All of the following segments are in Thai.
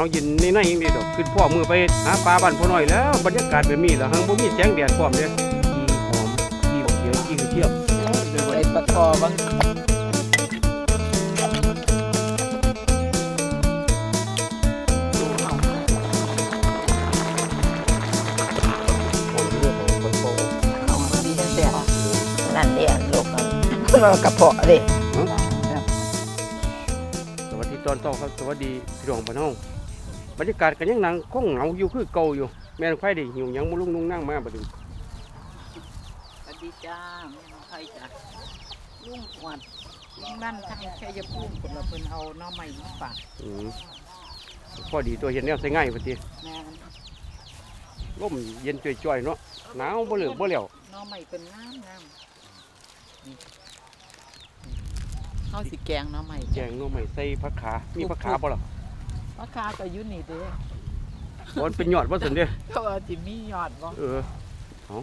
าวเย็นในในยังดีดอกขึ้นพ่อมือไปหาปลาบ้านพ่อหน้อยแล้วบรรยากาศแบบนี้แล้วหังบ่มีแสงแดดพร้อมเด้อีหอมอีเขียวอีกระเทียมเดี๋ยวไปไว้ปะคอบ้างหอมเลือดของคนโตเอามาดีแซ่บนั่นเดียลูกมันกระเพาะดิสวัสดีตอนเช้าครับ สวัสดีพี่น้องบ้านเฮา บรรยากาศก็ยังนั่งคงเหงาอยู่คือเก่าอยู่ แม่นไฟได้หิวหยังบ่ลุงนุ่งนั่งมาบัดนี้สวัสดีจ้าแม่น้องไผ่จ้าลุงหวัดลุงนั่นทั้งชัยภูมิคนละเพิ่นเอาหน้อใหม่มาฝากอืมพอดีตัวเห็นแนวใส่ง่ายบัดนี้แม่นลมเย็นจ่อยๆเนาะหนาวบ่เหลือบ่แล้วหน้อใหม่เป็นงามงามนี่เฮาสิแกงหน้อใหม่แจงหน่อไม้ใส่ผักขามีผักขาบ่ล่ะ ราคาก็อยู่นี่เด้บ่มันเป็นยอดบ่ซั่นเด้เขาว่าสิมียอดบ่เออเอา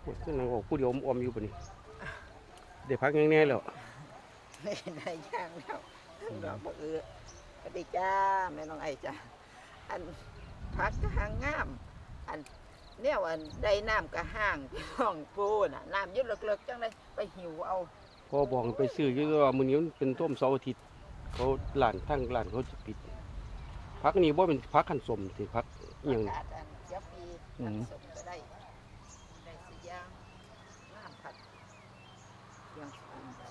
โอ้ยขึ้นนั่งออกผู้เดียวอมๆอยู่ปะนี่ได้พักแน่ๆแล้วได้ได้ย่างแล้วดอกบ่เอือสวัสดีจ้าแม่น้องไอ้จ้าอันพักก็หางงาม อันเนี่ยอันได้น้ำก็ห้างพี่น้องปูน่ะน้ำอยืดเลิกๆจังเลยไปหิวเอา พอบอกให้ไปซื้ออยู่แต่ว่ามื้อนี้มันเป็นต้มเสาร์อาทิตย์เขาร้านทั้งร้านเขาจะปิดพักนี้บ่เป็นพักขันสมสิพักอหย่างกาดอันเจ้าปีอืม สมก็ได้ได้สิย่างน้ำผัดยัง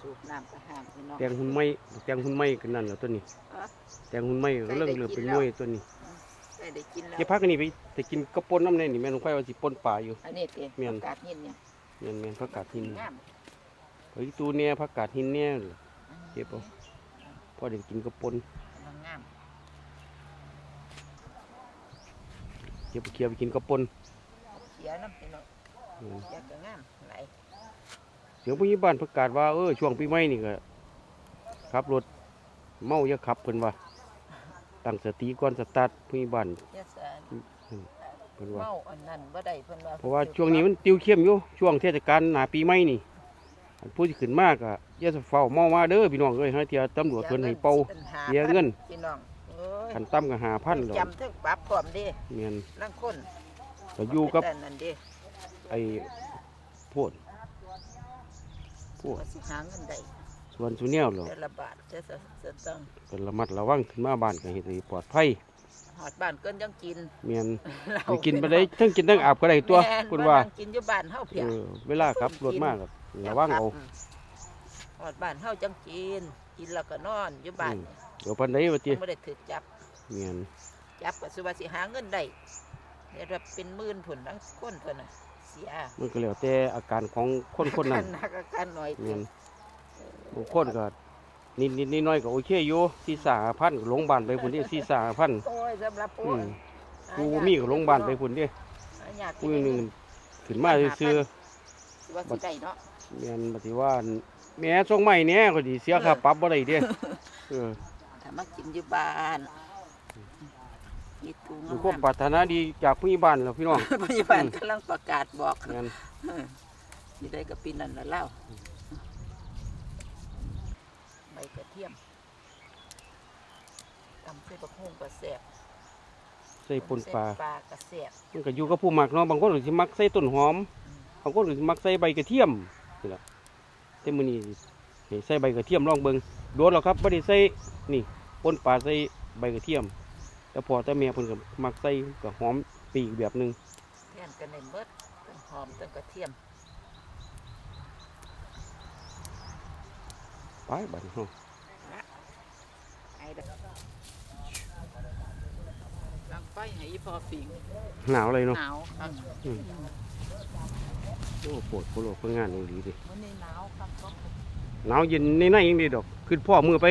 สูบน้ำก็ห้างพี่น้อง แตงหุ่นไม้แตงหุ่นไม้กันนั่นแหละตัวนี้ฮะ แตงหุ่นไม้ก็เริ่มเริ่มเป็นมวยตัวนี้ได้ได้กินแล้วเดี๋ยวพักอันนี้ไปไปกินกระปนน้ำแน่นี่แม่นลงไปว่าสิปนปลาอยู่ อันนี้เต้แม่นกาดยินเนี่ยแม่นแม่นผักกาดหินงาม เฮ้ยตูเนี่ยผักกาดหินเนี่ยเก็บเอาพอได้กินกระปนงามเก็บไปเคี่ยวไปกินกระปนเขียน้ำพี่น้องอืมเขียก็งามไหลายเสียงผู้ใหญ่บ้านประกาศว่าเออช่วงปีใหม่นี่ก็ขับรถเมาอย่าขับเพิ่นว่าตั้งสติก่อนสตาร์ทผู้ใหญ่บ้านยาสารเพิ่นว่าเมาอันนั้นบ่ได้เพิ่นว่าเพราะว่าช่วงนี้มันติวเข้มอยู่ช่วงเทศกาลหน้าปีใหม่นี่อัน ผู้ที่ขึ้นมากอะอย่าสะเฝ้าเมามาเด้อพี่น้องเอ้ยฮะเที่ยตำรวจเพิ่นให้เป่าเสียเงินพี่น้องเอ้ยขันต่ำก็หาพันแล้วจำถึงปรับพร้อมเดิเมียนลังคนก็อยู่กับแต่นั่นเดิไอ้โพดโพดว่าสิหาเงินได้ส่วนสุเนียหรอแต่ละบาทแต่ละสตังค์ก็ระมัดระวังขึ้นมาบ้านก็เฮ็ดให้ปลอดภัยหอดบ้านเกินยังกินเมียนเราไปกินไปได้ทั้งกินทั้งอาบก็ได้ตัวแม่นคุณว่านั่งกินอยู่บ้านเฮาเพียเออเวลาขับรถมากระวังเอาหอดบ้านเฮาจังกินกินแล้วก็นอนอยู่บ้านอืมเดี๋ยวปันไดว่าติไม่ได้ถูกจับเมียนจับก็สิว่าสิหาเงินได้เดี๋ยวเป็นหมื่นผุนทั้งคนเพิ่นน่ะเสียมันก็แล้วแต่อาการของคนคนนั้นหนักอาการหน่อยเมียนบางคนก็นิดนิดนิดน้อยก็โอเคอยู่สี่สาพันก็ลงบ้านไปพุ่นที่สี่สาพันโอ้ยสำหรับปูอืมกูมีก็ลงบ้านไปพุ่นที่กูหนึ่งขึ้นมาซื่อสิว่าสิได้เนาะๆ เมียนปฏิว่าแม่ส่งใหม่เนี่ยก็ดีเสียค่าปรับบ่ได้เด้เออถ้ามากินอยู่บ้านมีตูมีความปรารถนาดีจากผู้ใหญ่บ้านแล้วพี่น้องพยาบาลกำลังประกาศบอกเมียนสิได้กับปีนั้นละเล่าใบกระเทียมตำเส้นประคงกระแสบใส่ปนปลา ปลากระแสบมันก็อยู่กับผู้มักเนาะบางคนก็สิมักใส่ต้นหอมบางคนก็สิมักใส่ใบกระเทียม นี่ล่ะแต่มื้อนี้ให้ใส่ใบกระเทียมลองเบิ่งโดนแล้วครับบ่ได้ใส่นี่ปนปลาใส่ใบกระเทียม แต่พอแต่แม่เพิ่นก็มักใส่ก็หอมปีกแบบหนึงแทนกันในเบิดตั้งหอมตั้งกระเทียมไปบัดนี้เฮาไอ้เด้อลังไฟให้อีพอฟิงหนาวเลยเนาะหนาวครับ อืมโอ้ปวดโคโลเพิ่นงานอีหลีดิวันนี้หนาวครับก็หนาวเย็นในในยังดีดอกขึ้นพ่อมือไป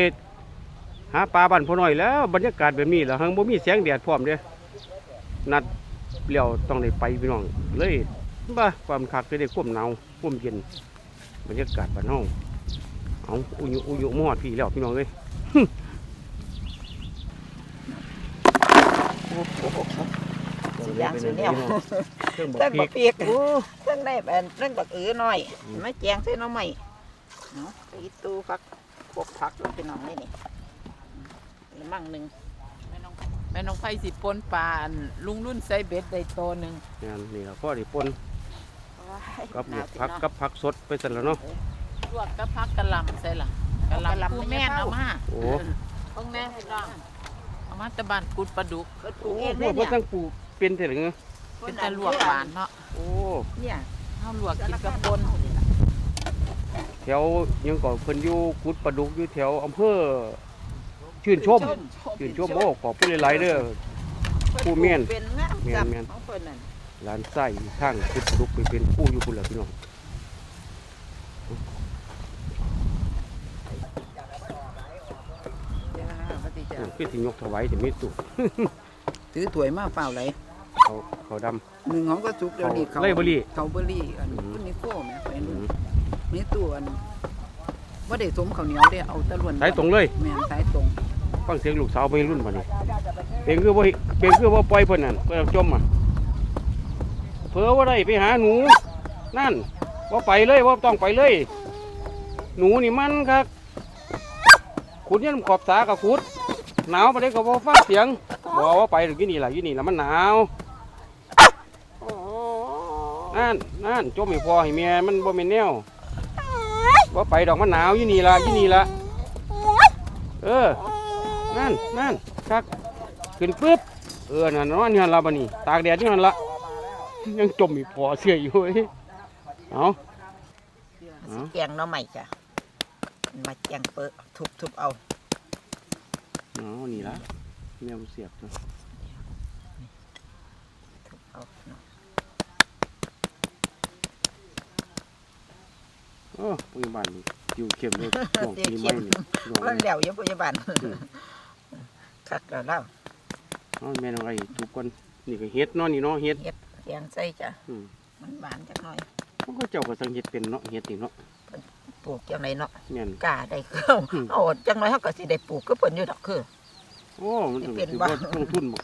หาปลาบ้านพ่อน้อยแล้ว บรรยากาศแบบนี้แล้วหังบ่มีแสงแดดพร้อมเด้นัดเลี้ยวต้องได้ไปพี่น้องเลยบ้าความคักจะได้ควมหนาวควมเย็นบรรยากาศบ้านเฮาเอาอุยุอุยุมอดพี่แล้วพี่น้องเอ้ยสุ ดยางสุดแนวเครื่องบตั้อกงพบัริกกเปียกตั้งได้แบบตั้งบักอือหน่อยไม่แจงใส่หน้องใหม่เนาะไปตูฟักพวกผักแล้วพี่น้องนี่นี่กระมังหนึ่งแม่น้องแม่น้องไผ่สิปนปลาอันลุงรุ่นใส่เบ็ดได้โตหนึงงานนี่ละพ่อที่ปนว้ายกับหนี่นาวสิพักเนาะ กับพักสดไปสั่นแล้วเนาะ ลวกกับผักกะหล่ำใส่ล่ะกะหกะหล่ำล่ำผู้แม่นไม่เอาใช่เป้ามาโอ้เพิ่งแน่พี่น้องเอามาแตะบานกุดปลาดุกเพิ่นปลูโอ้กเองพเลวยกเนี่ยตั้งปลูก เป็นเท่าไหร่เงี้ยเป็นแต่ลวกหวานเนาะโอ้เนี่ยเฮาลวกกินกับปนแถวยังก่อเพิ่นอยู่กุดปลาดุกอยู่แถวอำเภอชื่นชมชื่นชมโอ้ขอบคุณหลายๆเด้อผู้เมียนเป็นงามเมียนจับเมียนของเพิ่นนั่นร้านไส้ข้างกุดปลาดุกไปเป็นผู้อยู่พุ่นล่ะพี่น้องจ้าปฏิจ้าโอ้คือสิยกถวายแต่ไม่ตุ ถือถ้วยมาเปล่าไหลเขาเขาดำหนึ่งของก็สุกเดี๋ยวนี้เขาเขาไล่เบอร์รี่เขาเบอร์รี่อันอืมคุณนิโก้แม่ไปอืนู่นมมีตัวอันว่าได้สมข้าวเหนียวได้เอาตะลวนสายตรงเลยแม่นสายตรงฟังเสียงลูกสาวไปรุ่นบัดนี้เป็นคือบ่เป็นคือบ่ปล่อยเพิ่นนั่นเพิ่นจมอะเผลอว่าได้ไปหาหนู นั่นว่าไปเลยว่าต้องไปเลย หนูนี่มันครับขุดเนี่ยขอบสากับขุด หนาวไปได้ก็บ่ฟังเสียง บอกว่าไปอยู่ที่นี่ล่ะอยู่นี่ล่ะมันหนาวนั่นนั่นจมไม่พอให้เมียมันบ่แม่นแนวว่าไปดอกมันหนาวอยู่นี่ล่ะอยู่นี่ล่ะเออนั่นนั่นคักขึ้นปึ๊บเออนั่นนอนนี่หันละบัดนี้ตากแดดนี่หันละยังจมอีกพอเสียอยู่เว้ยเอาสิแกงหน้อใหม่จ้ะมาแกงเปิดทุบทุบเอาเอานี่ละ แมวเสียบตัวทุบเอาเนาะโอ้ปุยบ้านนี่อยู่เข้มเลยช่วงปีใหม่นี่ช่วงเพิ่นนี้แล้วอยู่ปัจจุบันคักแล้วเล่าเอาแม่นอะไรทุกคนนี่ก็เฮ็ดเนาะนี่เนาะเฮ็ดแกงใส่จ้ะอืมมันหวานจักหน่อยมันก็เจ้าก็สังเฮ็ดเป็นเนาะเฮ็ดนี่เนาะปลูกจังไดเนาะแม่น กล้าได้เข้าอืมเอาจังน้อยเฮาก็สิได้ปลูกคือเพิ่นอยู่ดอกคือ โอ้มันต้องเป็นถือบ้าว่าลงทุนบ่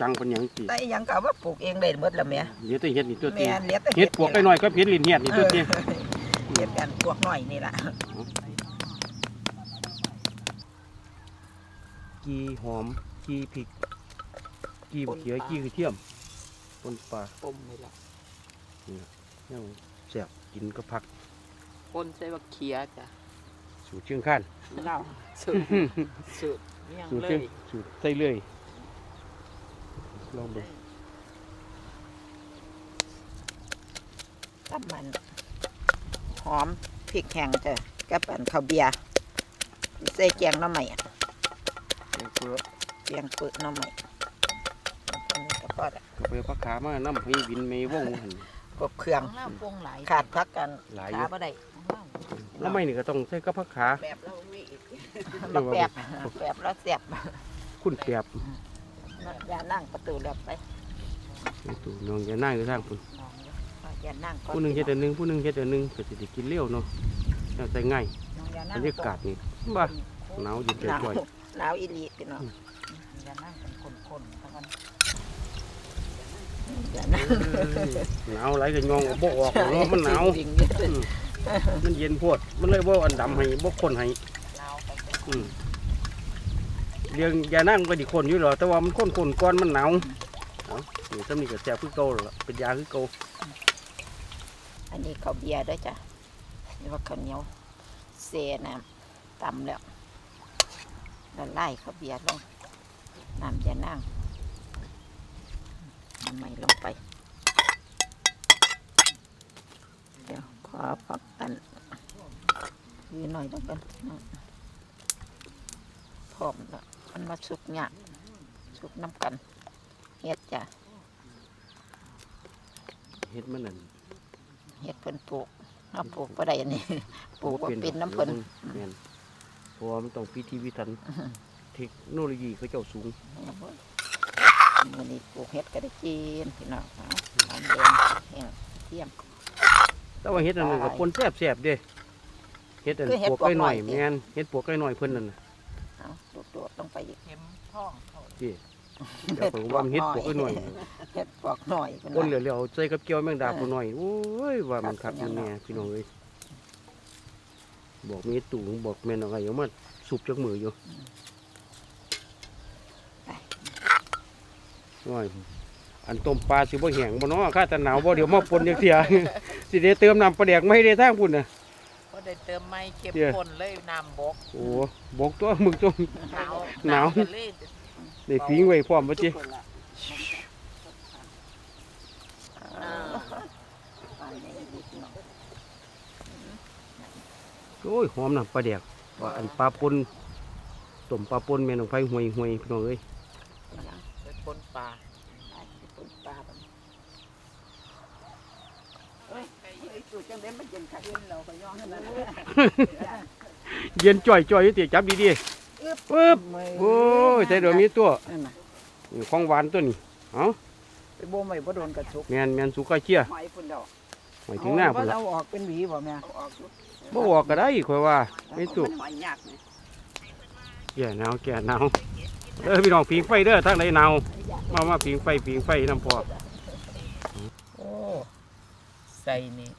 จังเป็นหยังสิแต่อีหยังก็เอาว่าปลูกเองได้หมดละแม่เฮ็ดแต่เฮ็ดนี่ตัวจริแม่งนเหลียแต่เฮ็ดปวกไปหน่อยก็เฮ็ดลิ้นเฮ็ดนี่ตัวจริงเฮ็ดกันพวกน้อยนี่ล่ะกีหอมกีพริกกีบะเขียกีกระเทียมปนปลาปมนี่ล่ะเนี่ยแซ่บกินก็พักปนใส่บักเขียจ้ะสูตรเชียงข้านเล่าสูตรสูตรเมี่ ยงสูตรเลเชียงยสูตรใส่เลยลองดูตำมันหอมพริกแห้งจ้ะกับอันข้าวเบียร์ใส่แกงหน้ำใหม่อะเพื่อแกงเปิดหน้ำใหม่อันนี้ก็พอละก็ไปพักขามาน้ำให้วินไม่ว่องหันพวกเครื่อง ของเราปรุงหลายขาดพักกันหลายอขายู่บ่ได้ของเราแล้วไม่นี่ก็ต้องใส่กับพักขา แบบเรา วิบักแปบแบบเราเสียบคุณเปียบอย่านั่งประตูแล้วไปตูน้องอย่านั่งอยู่ทางคุณน้องอย่านั่งก่อนผู้หนึ่งเฮ็ดอันหนึ่งผู้หนึ่งเฮ็ดอันหนึ่งก็สิได้กินเร็วเนาะแล้วใส่ง่ายน้องอย่าบนั่รงรยากาศนี่บ้าหนาวเย็นหนาวจ่อยหนาวอีหลีพี่น้องอย่านั่งกันคนๆทั้งนั้นอย่านั่งๆหนาวไหลก็ยองบ่ออกเนาะมันหนาวจริงๆอืมมันเย็นโพดมันเลยบ่อันดำให้บ่คนให้หนาวไปอืม เรื่องยานั่งก็ดีคนอยู่หรอแต่ว่ามันคนคนก้อนมันหนาวเอานี่สำนี่ก็แซ่บคือเก่าแล้วล่ะเป็นยาคือเก่าอันนี้ข้าวเบียร์ด้วยจ้ะนี่ว่าข้าวเหนียวเซน้ำตำแล้วแล้วไล่ข้าวเบียร์ลงน้ำอย่านั่งน้ำใหม่ลงไปเดี๋ยวขอพักกันยืนหน่อยแล้วกัน พร้อมแล้วมันมาสุกหยาสุกน้ำกันเฮ็ดจ้ะเฮ็ดมันนั่นเฮ็ดเพิ่นปลูกเอาปลูกบ่ได้อันนี้ปลูกบ่เป็นน้ำเพิ่นแม่นเพราะว่ามันต้องพิธีพิถัน เทคโนโลยีเขาเจ้าสูงมื้อนี้ปลูกเฮ็ดก็ได้กินพี่น้องเอาหอมแดงแห้งเทียมแต่ว่าเฮ็ดอันนั้นก็ปนแซ่บๆเด้เฮ็ดอันคือเฮ็ดปวกไก่หน่อยปวกน้อยแม่นเฮ็ดปวกไก่หน่อยเพิ่นนั่นน่ะ เอาโดดๆลงไปอีก เข็ม ท้องเขาที่เดี๋ยวผมว่ามันเฮ็ดปวกไก่หน่อยเฮ็ดปอกหน่อยพิ่คนว่าเหลือๆใส่กับเกี๊ยวแมงดาปูหน่อยโอ้ยว่ามันคักมันแน่พี่น้องเอ้ยบอกมีตู่บอกแม่นอะไรอยู่มาสุบจากมืออยู่น้อยอันต้มปลาสิบ่แห้งบ่เนาะข้าแต่หนาวบ่เดี๋ยวมาปนจักเที่ยสิได้เติมน้ำปลาแดกไม่ได้ทางพุ่นน่ะก็ ได้เติมไม้เก็บเดี๋ยวคนเลยน้ำบกโอ้บอกตัวมึงจงหนาวหนาวกันเลยได้ฟิงไว้พร้อมบ่จิทุกคนละอ่าไปในอีกเนาะโอ้ยหอมน้ำปลาแดกว่าอันปลาปนต้มปลาปนแม่นของไผห่วยๆพี่น้องเอ้ยไปปนปลา ไปปนปลาบัดนี้เอ้ยเอ้ย สูตรจังได๋มันเย็นคักเย็นเราก็ย้อนนั่นแหละเย็นจ่อยๆอยู่ติจับดีๆปึ๊บโอ้ยใส่เดี๋ยวมีตัวนั่นน่ะนี่ของหวานตัวนี้เอ้าไปบ่ไม่บ่โดนกระชุกแม่นแม่นสุกาเชียหอยพุ่นดอกหอยถึงหน้าพุ่นละเอาออกเป็นหวีบ่แม่เอาออกอยู่บ่ออกก็ได้ข่อยว่าไม่ตุมันหอยยากนี่แก่หนาวแก่หนาวเด้อพี่น้องผิงไฟเด้อทางไหนหนาวมามาผิงไฟผิงไฟน้ำพอโอ้ใส่นี่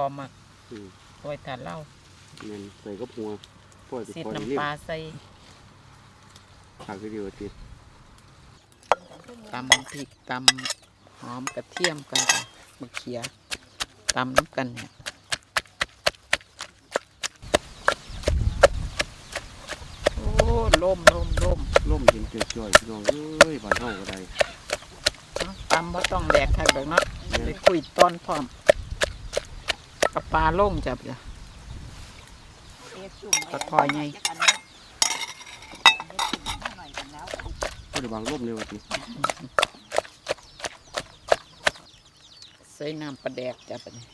พอมักอืมไว้ทานเหล้าแม่นใส่กับหัวพ่อสิสิดพอได้น้ำเรียปบลาใส่ผักก็ดีว่าติตำพริกตำหอมกระเทียมกันจ้ะมะเขียตำน้ำกันเนี่ยโอ้ล่มล่มล่มลมเย็นจ่อยๆพี่น้องเอ้ยบ้านเฮาก็ได้เนาะตำบ่ต้องแดกคักดอกเนาะแม่นไปคุยตอนพร้อม กับปลาล่มจับจ้ะตะคอยไงบ่ได้บางลมเลยว่าติใส่น้ำปลาแดกจ้ะปะนี้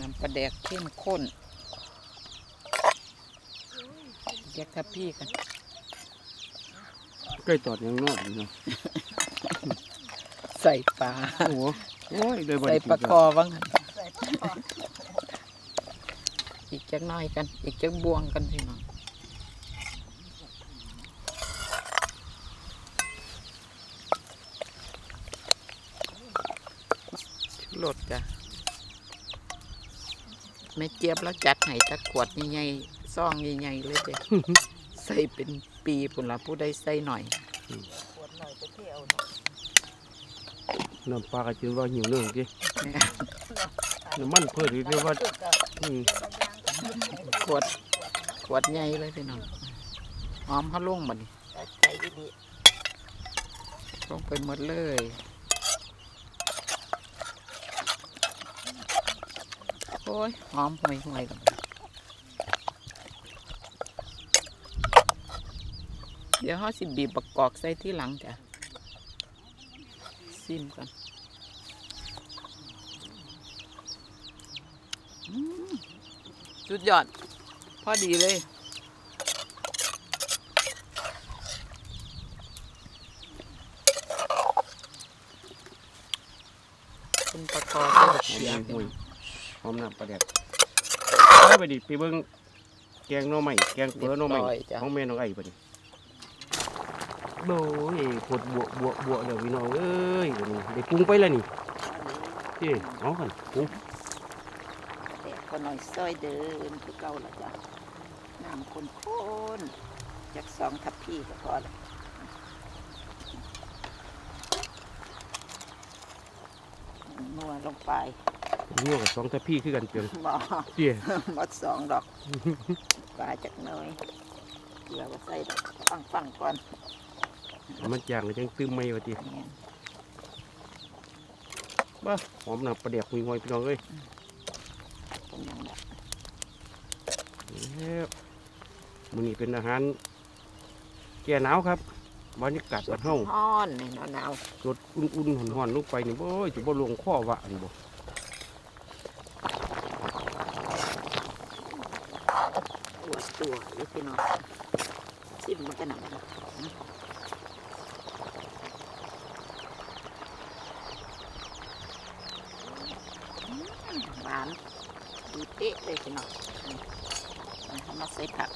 น้ำปลาแดกเข้มข้นแยกทับพี่กันใกล้ตอดยังนอดอยู่เนาะใส่ปลาโอ้โหโอ้ยเลยบ่ใส่ได้กินปลาคข้าวอบ้างหั่น อีกจักหน้อยกัน อีกจักบวงกันพี่น้องรสจ้ะไม่เจี๊ยบแล้วจัดให้ตะขวดใหญ่ๆซ่องใหญ่ๆเลยเจ้ใส่เป็นปีพุ่นละผู้ใดใส่หน่อยน้ำปลาก็จินว่าหิวเนื่องติแม่ น้ำมันเพิ่นอีกเรียกว่าอืมขวดขวดใหญ่เลยพี่น้องหอมเขาลงบันี้ใจดีลงไปหมดเลยโอ้ยหอมห่วยห่วยกันเดี๋ยวเขาสิบีบประกอบใส่ที่หลังจ้ะซิมกันอืม สุดยอด พอดีเลยคุณประกอบก็หอมเชียห่ร์วยหอมน้ำปลาแดกเอาไปดิไปเบิ่งแกงหน่อไม้แกงเปื้อหน่อไม้ของแม่น้องไอ้บัดนี้โอ้ยปวดบวบวบวเดี๋ยวพี่น้องเอ้ยบัดนี้ได้ปรุงไปแล้วนี่เจ้เอากันปรุงๆแต่ก็ หน่อยซอยเดินคือเก่าละจ้ะน้ำข้นๆจากสองทัพพี่ก็พอละนัวลงไปนัวกับสองตะพี่คือกันเปียงบ่เจ้หมดสองดอกปลาจากหน้อยเกลือว่าใส่ดอกฟังฟังๆก่อนมันจางก็จังตึมไม่ว่าติแม่นบ้าหอมน้ำปลาแดกห่วยๆพี่น้องเอ้ยเป็น อย่างนั้นแล้วมื้อนี้เป็นอาหารแก้หนาวครับบรรยากาศบ้านเฮาฮ้อนนี่หนาวสดอุ่นๆหอนๆลงไปนี่บ่ยสิบ่ลงข้อวะอันบ่ๆตัวตัวอยู่พี่น้องชิมมันกันหน่อยนะอืมหวาน ดูเป๊ะเลยพี่น้องมาใส่ผัก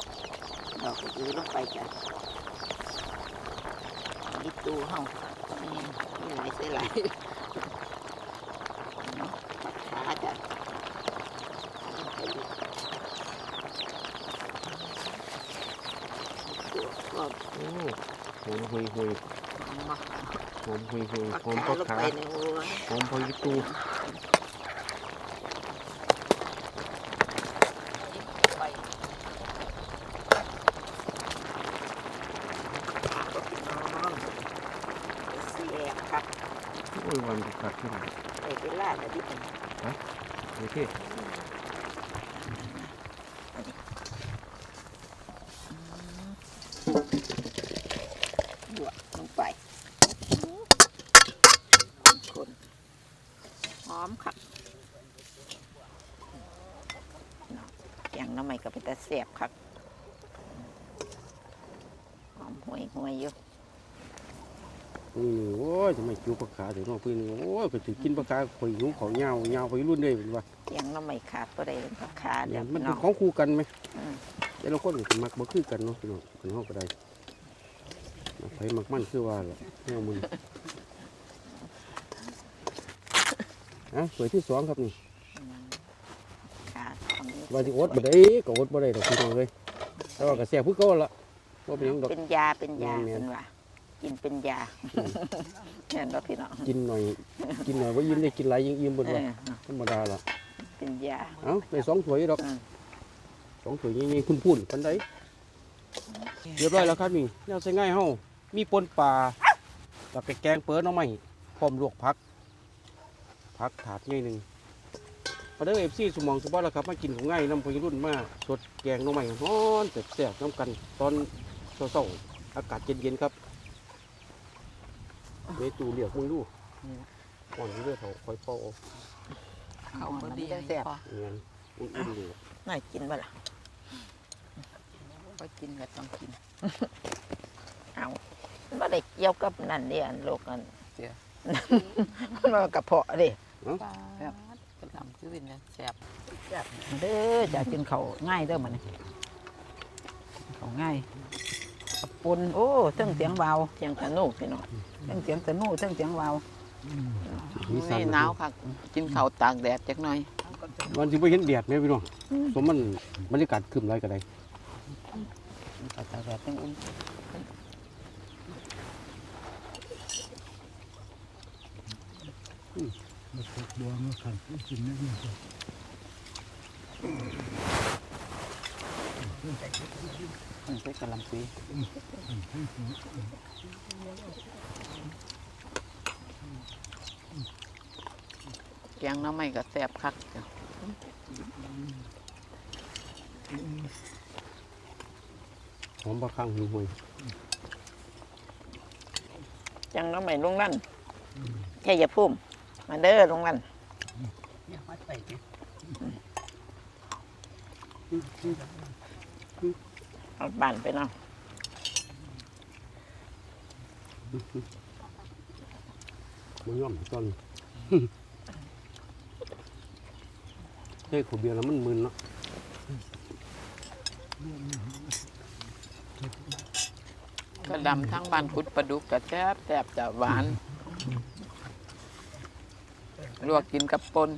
ดอกกระดือลงไปจ้ะนี่ตูเฮานี่นี่หลใส่หลขาจ้ก็โอ้หอมหุยหุยหอมหุยหุยหอมปักขาหอมพอยิตู ยวันกัดขึ้นไอ้เวลาแต่ที่เป็นโอเค บวกลงไปคนหอมครับอย่างน้ำไม่ก็เป็นแต่เสียบครับหอมห่วยห่วยๆอยู่ นี่โอ้ ยจะไม่จิ้วผักขาเดี๋ยวน้องพี่นี่โอ้ยก็จะกินผักขาข่อยหิวเขาเงาเงาข่อยรุ่นเลยเป็นว่าอย่างน้ำไม่ขาดก็ได้เป็นผักขาเนี่เดี๋ยยวมันพี่เป็น้นองของคู่กันไหมอืมแต่ละคนก็มักบ่คือกันเนาะพี่น้องกันเฮาก็ได้ไผมักมันคือว่าล่ะแนวมึงอะสวยที่สองครับนี่ขาดตรงนี้ว่าสิอดบ่ได้ก็อดบ่ได้ดอกพี่น้องเอ้ยแต่ว่าก็แซ่บคือเก่าละบ่เป็นหยังดอกเป็นยาเป็นยาแม่นๆเป็นว่า กินเป็นยาเห็นป่ะพี่น้องกินหน่อย กินหน่อยว่ายิ้มได้กินหลายยิ่งอิ่มเบ่เอว่าอธรรมดาล่ะเป็นยาเอ้าได้สองถ้วยดอกอืมสองถ้วยนี่ๆคุณพูนปานใดเรียบร้อยแล้วครับนี่แนวใส่ง่ายเฮามีปนปลาแล้วก็แกงเปิดหน่อไม้พร้อมลวกผักผักถาดใหญ่หนึงมาเด้อ FC สมองสบายแล้วครับมากินของง่ายนำพยรุ่นมาสดแกงหน่อไม้ฮ้อนแซ่บๆน้ำกันตอนเช้าๆอากาศเย็นๆครับ เมตูเรียกมึงดูอ่อนที่เรื่อยเขาค่อยเป่าเอาเขาพอดีมันจะแซ่บเงี้ยอุ่นๆอยู่น่ากินบ่ล่ะพอกินก็ต้องกิน เอาไม่ได้เกี่ยวกับนั่นเด้อันโลกอันเดี๋ยวมันว่ากระเพาะด้ปลาแบบกระหลำคือเป็นะแซ่บเด้อจะกินเขาง่ายเด้อมันเขาง่าย ปนโอ้เทั้งเสียงเบาเสียงสนุกพี่น้องเทั้งเสียงสนุกเทั้งเสียงเบามีสันี่หนาวค่ะ กินข้าวตากแดดจักหน่อย วันที่ไปเห็นแดดไหมพี่น้องสมมันบรรยากาศขึ้นไรก็ได้ข้าวตากแดดจังอุ่นบัวมาขันกินนั่นนี่มัน ใส่กระลำปีแกงน้ำไม่ก็แซ่บคักจ้ะหอมปลาข้างหิวห่วยจังน้ำใหม่ลงนั่นแค่อย่าพุ่มมาเด้อลงนั่นอยากมาใส่ดิ เอาบ้านไปเนาะมันย่อมตอนเฮ้ยขวดเบียร์แล้วมันมึนเนาะกระดำทั้งบ้านกุดปลาดุกก็แซ่บแซ่บจะหวาน ลวกกินกับปน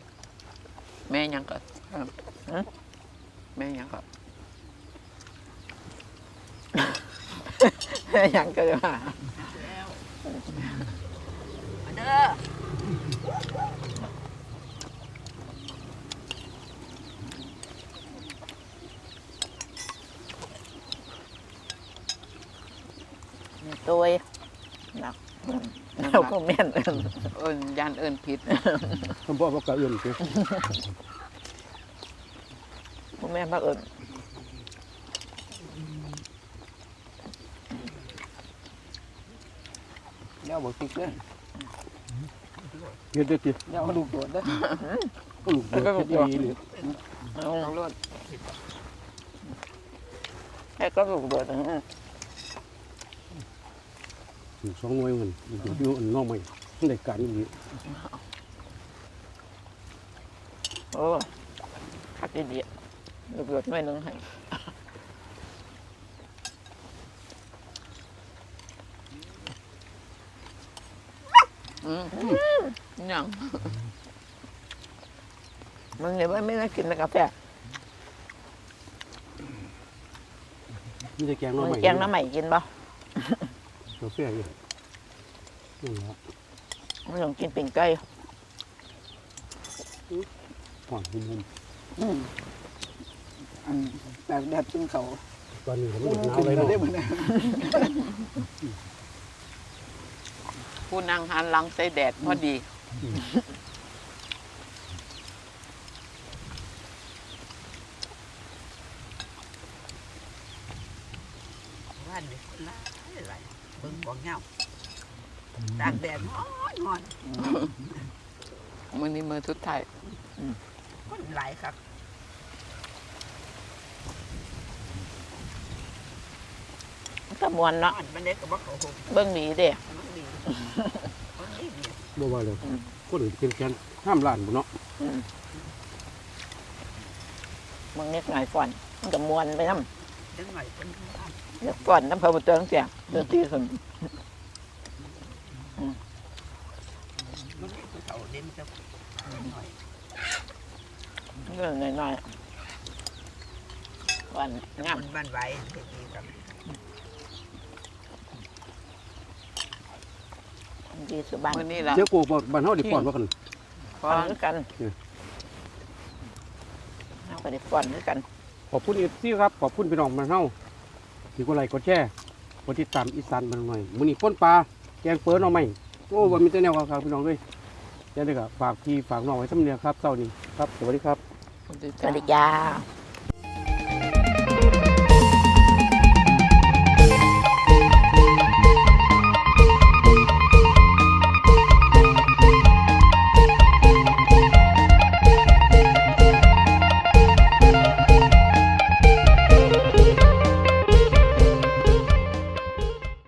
แม่ยังก็เอิ่มฮะแม่ยังก็ ยังก็ว่าเด้อตัวหนักเราก็แม่นเอิญยานเอิญผิดท่านบอกว่ากระเอื้อนสิพ่อแม่พักเอิญ เดี๋ยวบอกติกเลยเฮ็ดได้ติเดี๋ยวดูตัวเด้อก็ลูกเดือดเฮ็ดดีเลยเอาต้องรวดให้ก็ลูกเดือดนะถึงสองหน่วยมันอยู่อยู่อันนอกใหม่ได้การนี้โอ้คักดีๆลูกเดือดหน่อยหนึงให้ อืมยังมึงเนี่ยไม่ไม่ได้กินแต่กาแฟมีแต่แกงหน้อมืใหอม่แกงน้ำใหม่กินบ่กาแฟอยู่นี่แหละไม่ต้องกินเป็นไก่หอมหุ่มอืมอันแบบแบบกินเขาๆตอนนี้ผมหนาวเลยเนาะได้หมดนะ ผู้นั่งหันหลังใส่แดดพอดีว่านเด็กหลายหลายเบิ่งบ่เงาตากแดดร้อนร้อนมือนี้มือทุดท้ายคนหลายครับตะมวนเนาะมันเด็กก็บ่เข้าห่มเบิ้งหนีเด้ มันดีมันดีดี บ่ว่าเลยคนอื่นเป็นแกนห้ามล้านบ่เนาะมึงนิดหน่อยฝอนมันก็มวนไปน้จังหน่อยเป็นำเดี๋ยวฝอนน้ำเพลบุตรตั้งเสียเดือดตีสุนมันเป็นเสาเด่นจะหน่อยเงินหน่อยๆวันงามมันบ้านไหวเฮ็ดดีกับ ดีสุบันมือนี้ล่ะเจ้ากูบอกบ้านเฮาได้ป้อนว่ากันพอฝอนด้วยกันเอาไปได้ฝอนด้วยกัน ขอบคุณเอฟซีครับ ขอบคุณพี่น้องบ้านเฮาที่กดไลค์กดแชร์กดติดตามอีสานบ้านหน่อยมื้อนี้ป่นปลาแกงเปิดเอาใหม่โอ้บ่มีแต่แนวครับพี่น้องเอ้ยอย่าลืมฝากพี่ฝากน้องไว้สำเนียงครับเช้านี้ครับสวัสดีครับ สวัสดีจ้า